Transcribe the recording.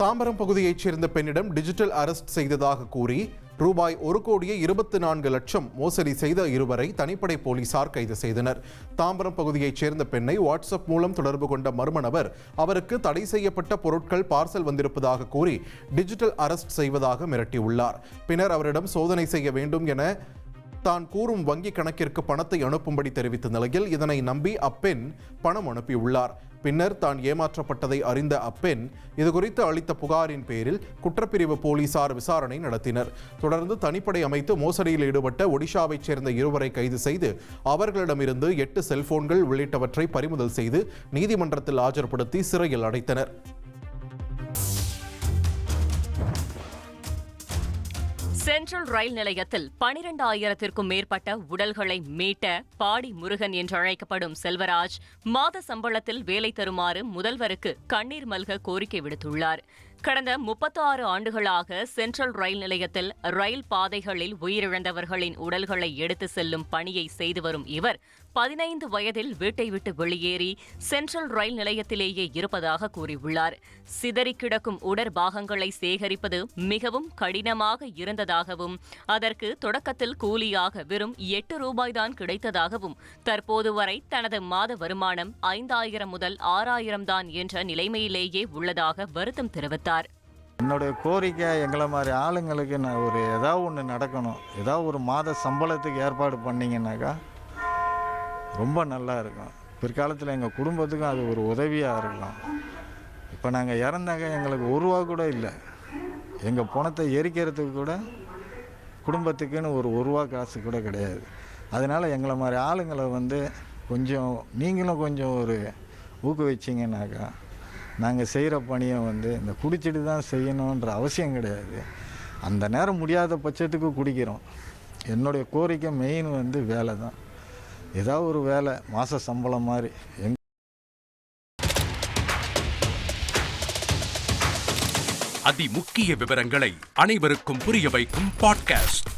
தாம்பரம் பகுதியைச் சேர்ந்த பெண்ணிடம் டிஜிட்டல் அரெஸ்ட் செய்ததாக கூறி ரூபாய் ஒரு கோடியே இருபத்தி நான்கு லட்சம் மோசடி செய்த இருவரை தனிப்படை போலீசார் கைது செய்தனர். தாம்பரம் பகுதியைச் சேர்ந்த பெண்ணை வாட்ஸ்அப் மூலம் தொடர்பு கொண்ட மர்ம நபர் அவருக்கு தடை செய்யப்பட்ட பொருட்கள் பார்சல் வந்திருப்பதாக கூறி டிஜிட்டல் அரெஸ்ட் செய்வதாக மிரட்டியுள்ளார். பின்னர் அவரிடம் சோதனை செய்ய வேண்டும் என தான் கூறும் வங்கி கணக்கிற்கு பணத்தை அனுப்பும்படி தெரிவித்த நிலையில் இதனை நம்பி அப்பெண் பணம் அனுப்பியுள்ளார். பின்னர் தான் ஏமாற்றப்பட்டதை அறிந்த அப்பெண் இதுகுறித்து அளித்த புகாரின் பேரில் குற்றப்பிரிவு போலீசார் விசாரணை நடத்தினர். தொடர்ந்து தனிப்படை அமைத்து மோசடியில் ஈடுபட்ட ஒடிஷாவைச் சேர்ந்த இருவரை கைது செய்து அவர்களிடமிருந்து எட்டு செல்போன்கள் உள்ளிட்டவற்றை பறிமுதல் செய்து நீதிமன்றத்தில் ஆஜர்படுத்தி சிறையில் அடைத்தனர். சென்ட்ரல் ரயில் நிலையத்தில் பனிரெண்டு ஆயிரத்திற்கும் மேற்பட்ட உடல்களை மீட்ட பாடி முருகன் என்றழைக்கப்படும் செல்வராஜ் மாத சம்பளத்தில் வேலை தருமாறு முதல்வருக்கு கண்ணீர் மல்க கோரிக்கை விடுத்துள்ளார். கடந்த முப்பத்தாறு ஆண்டுகளாக சென்ட்ரல் ரயில் நிலையத்தில் ரயில் பாதைகளில் உயிரிழந்தவர்களின் உடல்களை எடுத்து செல்லும் பணியை செய்து வரும் இவர் பதினைந்து வயதில் வீட்டை விட்டு வெளியேறி சென்ட்ரல் ரயில் நிலையத்திலேயே இருப்பதாக கூறியுள்ளார். சிதறி கிடக்கும் உடற்பாகங்களை சேகரிப்பது மிகவும் கடினமாக இருந்ததாகவும் அதற்கு தொடக்கத்தில் கூலியாக வெறும் எட்டு ரூபாய்தான் கிடைத்ததாகவும் தற்போது வரை தனது மாத வருமானம் ஐந்தாயிரம் முதல் ஆறாயிரம் தான் என்ற நிலைமையிலேயே உள்ளதாக வருத்தம் தெரிவித்தார். என்னுடைய கோரிக்கை எங்களை மாதிரி ஆளுங்களுக்கு நான் ஒரு ஏதாவது ஒன்று நடக்கணும். ஏதாவது ஒரு மாத சம்பளத்துக்கு ஏற்பாடு பண்ணிங்கனாக்கா ரொம்ப நல்லா இருக்கும். பிற்காலத்தில் எங்கள் குடும்பத்துக்கும் அது ஒரு உதவியாக இருக்கலாம். இப்போ நாங்கள் இறந்தாங்க எங்களுக்கு ஒரு ரூபா கூட இல்லை. எங்கள் பணத்தை எரிக்கிறதுக்கு கூட குடும்பத்துக்குன்னு ஒரு ஒரு ரூபா காசு கூட கிடையாது. அதனால் எங்களை மாதிரி ஆளுங்களை வந்து கொஞ்சம் நீங்களும் கொஞ்சம் ஒரு ஊக்குவிச்சிங்கன்னாக்கா நாங்கள் செய்கிற பணியை வந்து இந்த குடிச்சிட்டு தான் செய்யணுன்ற அவசியம் கிடையாது. அந்த நேரம் முடியாத பட்சத்துக்கு குடிக்கிறோம். என்னுடைய கோரிக்கை மெயின் வந்து வேலை தான். ஏதாவது ஒரு வேலை மாத சம்பளம் மாதிரி. எங் அதி முக்கிய விவரங்களை அனைவருக்கும் புரிய வைக்கும் பாட்காஸ்ட்